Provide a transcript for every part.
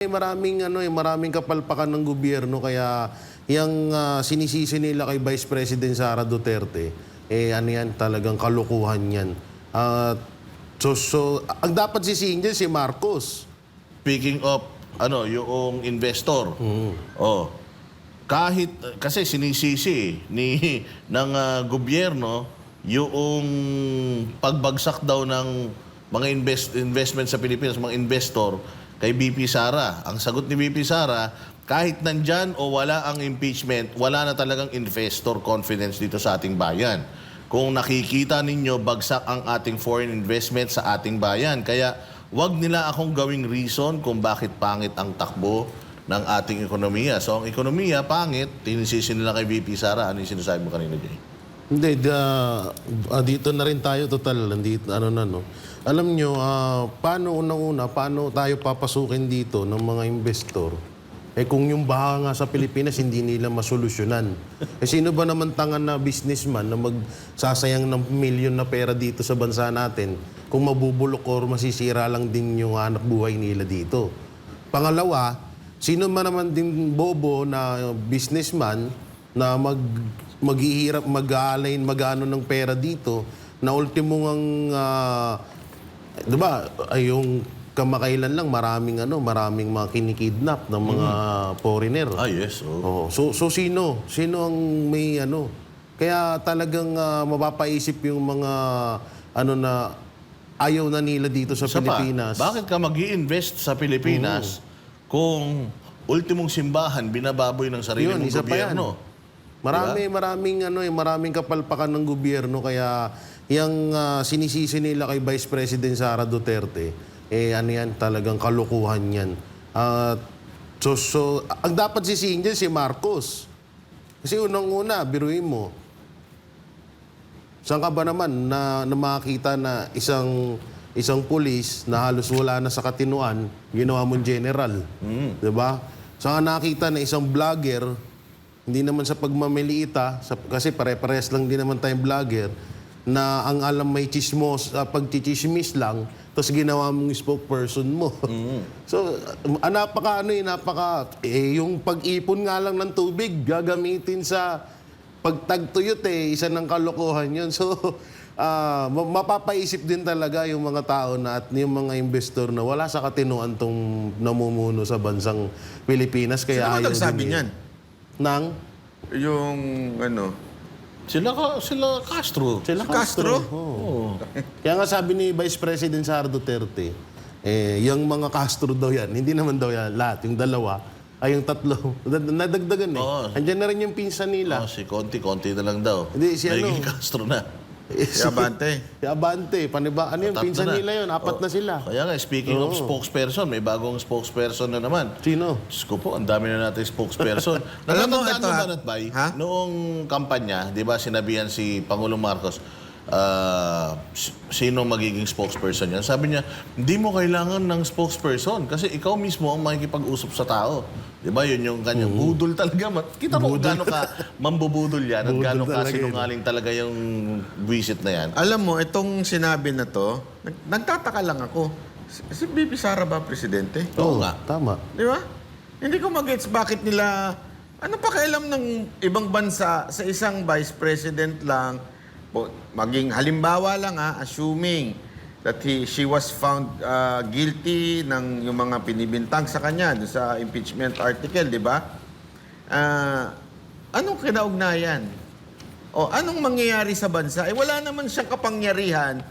Eh, maraming ano eh, maraming kapalpakan ng gobyerno kaya yung ah, sinisisi nila kay Vice President Sara Duterte eh ano yan talagang kalukuhan yan. At so, so ang dapat sisihin dyan si Marcos. Speaking of, ano, yung investor. Oh. Kahit, kasi sinisisi ni, ng ah, gobyerno yung pagbagsak daw ng mga invest, investment sa Pilipinas, mga investor, kay BP Sara. Ang sagot ni BP Sara, kahit nandyan o wala ang impeachment, wala na talagang investor confidence dito sa ating bayan. Kung nakikita ninyo, bagsak ang ating foreign investment sa ating bayan. Kaya wag nila akong gawing reason kung bakit pangit ang takbo ng ating ekonomiya. So ang ekonomiya, pangit, tinisisi nila kay VP Sara. Ano yung sinasabi mo kanina, Jay? Hindi, ah, dito na rin tayo total. Nandito, ano na, no? Alam nyo, ah, paano unang-una, paano tayo papasukin dito ng mga investor? Eh kung yung baha nga sa Pilipinas, hindi nila masolusyonan. Eh sino ba naman tangan na businessman na magsasayang ng milyon na pera dito sa bansa natin kung mabubulok or masisira lang din yung hanap buhay nila dito? Pangalawa, sino man naman din bobo na businessman na mag maghihirap mag-aalain magano ng pera dito na ultimo ang ah, 'di ba ay yung kamakailan lang maraming ano maraming mga kinikidnap ng mga foreigner. Ah, yes. Oh. Oo. So so sino? Sino ang may ano? Kaya talagang ah, mapapaisip yung mga ano na ayaw na nila dito sa Isa pa, Pilipinas. bakit ka mag invest sa Pilipinas kung ultimong simbahan binababoy ng sarili Yun, mong isa pa yan. gobyerno? Marami, maraming ano, eh, maraming kapalpakan ng gobyerno kaya yung ah, sinisisi nila kay Vice President Sara Duterte, eh ano yan, talagang kalukuhan yan. At so, so, ang dapat sisihin dyan si Marcos. Kasi unang-una, biruin mo, saan ka ba naman na, na makakita na isang isang pulis na halos wala na sa katinuan, ginawa mong general? 'Di ba? Saan ka nakita na isang vlogger, hindi naman sa pagmamiliita, sa, kasi pare-pares lang din naman tayong vlogger, na ang alam may chismos, uh, pagchichismis lang, tapos ginawa mong spokesperson mo. so, uh, napaka ano eh, napaka, eh, yung pag-ipon nga lang ng tubig, gagamitin sa pagtagtuyot eh, isa ng kalokohan yun. So, ah, ma- mapapaisip din talaga yung mga tao na at yung mga investor na wala sa katinuan tong namumuno sa bansang Pilipinas. Kaya Sino ayaw nagsabi din eh. niyan? Nang? Yung ano, Sila, ka, sila Castro. Sila Si Castro? Oo. Kaya nga sabi ni Vice President Sara Duterte, eh, yung mga Castro daw yan, hindi naman daw yan lahat, yung dalawa, ay yung tatlo, Nad- nadagdagan eh. Oo. Andiyan na rin yung pinsan nila. Oh, si Conti, Conti na lang daw. Hindi, si ano? Naging Castro na. Si Abante. Si Abante, paniba, ano yung Tatlo pinsan na. nila yun, apat na sila. Kaya nga, speaking of spokesperson, may bagong spokesperson na naman. Sino? Diyos ko po, ang dami na natin spokesperson. Alam mo, Natatandaan ito, mo ha? ba, Natbay? Ha? Noong kampanya, di ba, sinabihan si Pangulong Marcos, ah, s- sino magiging spokesperson yan? Sabi niya, hindi mo kailangan ng spokesperson kasi ikaw mismo ang makikipag-usap sa tao. Di ba, yun yung kanyang budol talaga. Kita mo kung gaano ka mambubudol yan at gaano ka talaga yun. sinungaling talaga yung visit na yan. Alam mo, itong sinabi na to, nag- nagtataka lang ako. Si, si Bibi Sara ba presidente? Oo nga. Tama. Di ba? Hindi ko mag-gets bakit nila... Ano pa kailam ng ibang bansa sa isang vice president lang, po, maging halimbawa lang ha, assuming that he, she was found uh, guilty ng yung mga pinibintang sa kanya sa impeachment article, di ba? Ah, anong kinaugnayan? O anong mangyayari sa bansa? Eh wala naman siyang kapangyarihan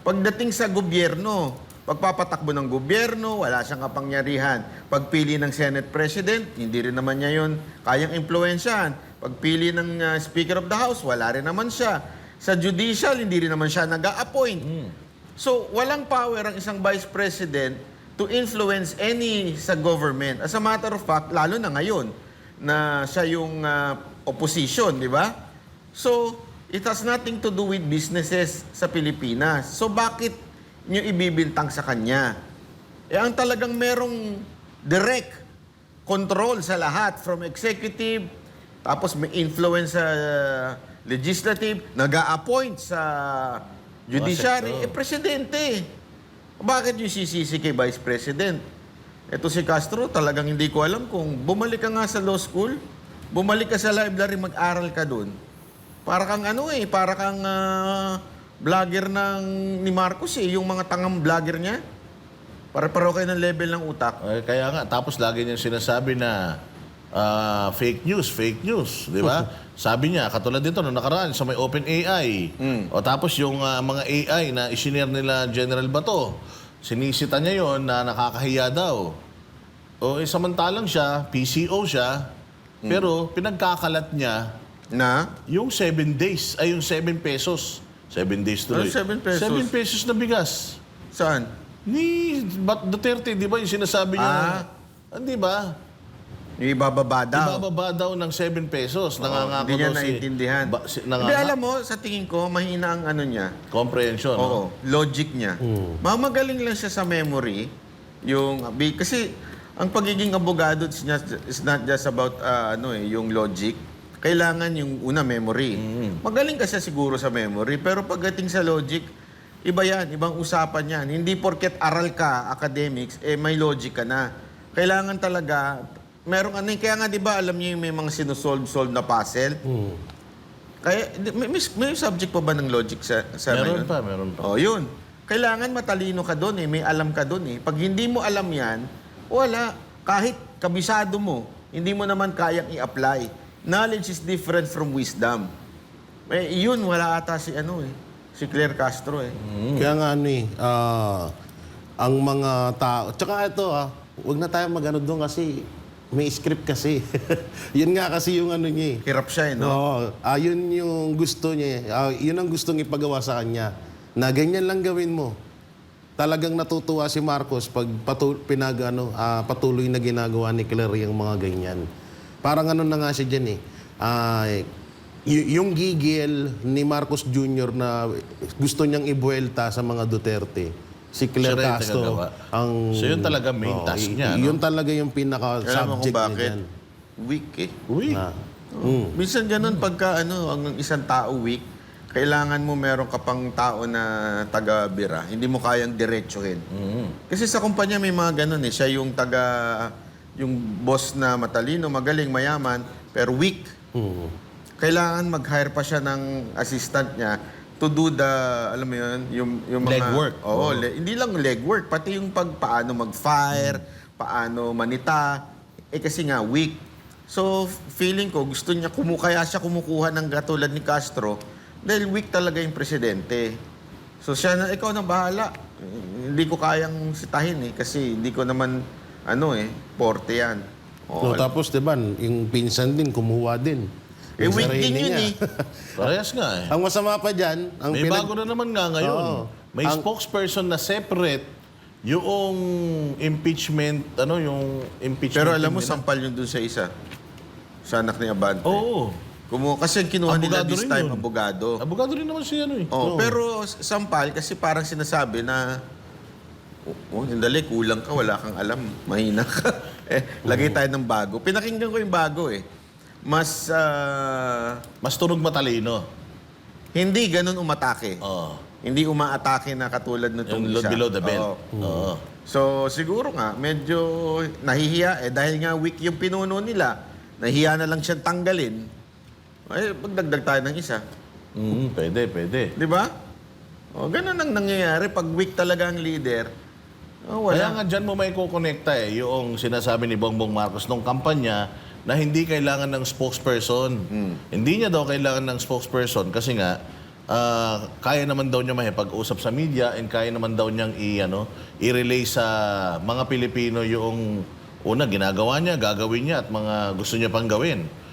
pagdating sa gobyerno. Pagpapatakbo ng gobyerno, wala siyang kapangyarihan. Pagpili ng Senate President, hindi rin naman niya yun kayang impluensyahan. Pagpili ng uh, Speaker of the House, wala rin naman siya. Sa judicial, hindi rin naman siya nag appoint So, walang power ang isang Vice President to influence any sa government. As a matter of fact, lalo na ngayon, na siya yung uh, opposition, di ba? So, it has nothing to do with businesses sa Pilipinas. So, bakit nyo ibibintang sa kanya? Eh, ang talagang merong direct control sa lahat from executive, tapos may influence sa legislative, nag appoint sa judiciary, Oh, eh, presidente. Bakit yung sisisi kay Vice President? Ito si Castro, talagang hindi ko alam kung bumalik ka nga sa law school, bumalik ka sa library, mag-aral ka doon. Para kang ano eh, para kang ah, vlogger ng ni Marcos eh, yung mga tangang vlogger niya. Para-paro kayo ng level ng utak. Eh, kaya nga, tapos lagi niyang sinasabi na ah, fake news, fake news, di ba? Sabi niya, katulad dito, nung nakaraan sa may Open AI. O tapos yung ah, mga AI na isinare nila General Bato, sinisita niya yon na nakakahiya daw. O eh, samantalang siya, PCO siya, pero pinagkakalat niya Na? yung 7 days, ay yung 7 pesos. 7 days tuloy. Ano 7 pesos? 7 pesos na bigas. Saan? Ni Duterte, di ba yung sinasabi niya? Ah. Ah, di ba? Yung ibababa daw. Ibababa daw ng 7 pesos. Nangangako Hindi niya daw si... naiintindihan. Ba, si, Hindi, nanganga- alam mo, sa tingin ko, mahina ang ano niya. Comprehension. no? Oo, logic niya. Mamagaling lang siya sa memory. Yung, bi- kasi, ang pagiging abogado is not, is not just about uh, ano eh, yung logic. Kailangan yung una memory. Magaling ka siya siguro sa memory, pero pagdating sa logic, iba yan, ibang usapan yan. Hindi porket aral ka, academics, eh may logic ka na. Kailangan talaga, merong ano, eh, kaya nga di ba alam niyo yung may mga sinusolve-solve na puzzle? Kaya, di- may, may, may subject pa ba ng logic sa, sa Meron ngayon? pa, meron pa. Oh, yun. Kailangan matalino ka doon eh, may alam ka doon eh. Pag hindi mo alam yan, wala. Kahit kabisado mo, hindi mo naman kayang i-apply. Knowledge is different from wisdom. Eh, yun, wala ata si ano eh. Si Claire Castro eh. Kaya nga ano eh, ah, ang mga tao, tsaka ito ah, huwag na tayo mag-ano doon kasi may script kasi. yun nga kasi yung ano niya eh. Hirap siya eh, no? Oo, ah, yun yung gusto niya eh. Ah, yun ang gustong ipagawa sa kanya. Na ganyan lang gawin mo. Talagang natutuwa si Marcos pag patul- pinag, ano, ah, patuloy na ginagawa ni Claire yung mga ganyan. Parang ano na nga siya dyan eh. Ah, y- yung gigil ni Marcos Jr. na gusto niyang ibuelta sa mga Duterte, si Claire Siya rin Castro, tagagawa. ang... So yun talaga main Oo, task niya, no? Yun talaga yung mo pinaka-subject kung niya bakit? dyan. Weak eh. Uy, Na, Minsan ganun pagka ano, ang isang tao weak, kailangan mo meron ka pang tao na taga-bira. Hindi mo kayang diretsuhin. Kasi sa kumpanya may mga ganun eh. Siya yung taga, yung boss na matalino, magaling, mayaman, pero weak. mm. Kailangan mag-hire pa siya ng assistant niya to do the, alam mo yun, yung, yung mga... Legwork. Oo, le- hindi lang legwork, pati yung pag paano mag-fire, paano manita, eh kasi nga weak. So, feeling ko, gusto niya, kumu kaya siya kumukuha ng katulad ni Castro, dahil weak talaga yung presidente. So, siya na, ikaw na bahala. Hindi ko kayang sitahin eh, kasi hindi ko naman, ano eh, porte yan. Oo, No, tapos, di ba, yung pinsan din, kumuha din. Eh, Yung weak sarili din yun niya. eh. parehas nga eh. Ang masama pa dyan, ang May pinag- bago na naman nga ngayon. Oo. May Ang- spokesperson na separate yung impeachment, ano yung impeachment. Pero alam mo, nila. sampal yun dun sa isa. Sa anak ni Abante. Oo. Kumu kasi kinuha nila Abogado this rin time, yun. abogado. Abogado rin naman si ano eh. Oh, pero s- sampal kasi parang sinasabi na Oh, dali, kulang ka, wala kang alam, mahina ka. eh, lagay tayo ng bago. Pinakinggan ko yung bago eh. Mas, ah, Mas tunog matalino. hindi ganun umatake. Oo. Hindi umaatake na katulad nitong Yung isa. below the belt. Oo. So, siguro nga, medyo nahihiya eh. Dahil nga weak yung pinuno nila, nahihiya na lang siyang tanggalin. Ay, magdagdag tayo ng isa. Mm, pwede, pwede. Di ba? O, ganun ang nangyayari. Pag weak talaga ang leader, oh, Kaya wala. nga dyan mo may kukonekta eh, yung sinasabi ni Bongbong Marcos nung kampanya na hindi kailangan ng spokesperson. Hindi niya daw kailangan ng spokesperson kasi nga ah, kaya naman daw niya makipag-usap sa media and kaya naman daw niyang i, ano, i-relay sa mga Pilipino yung una ginagawa niya, gagawin niya at mga gusto niya pang gawin.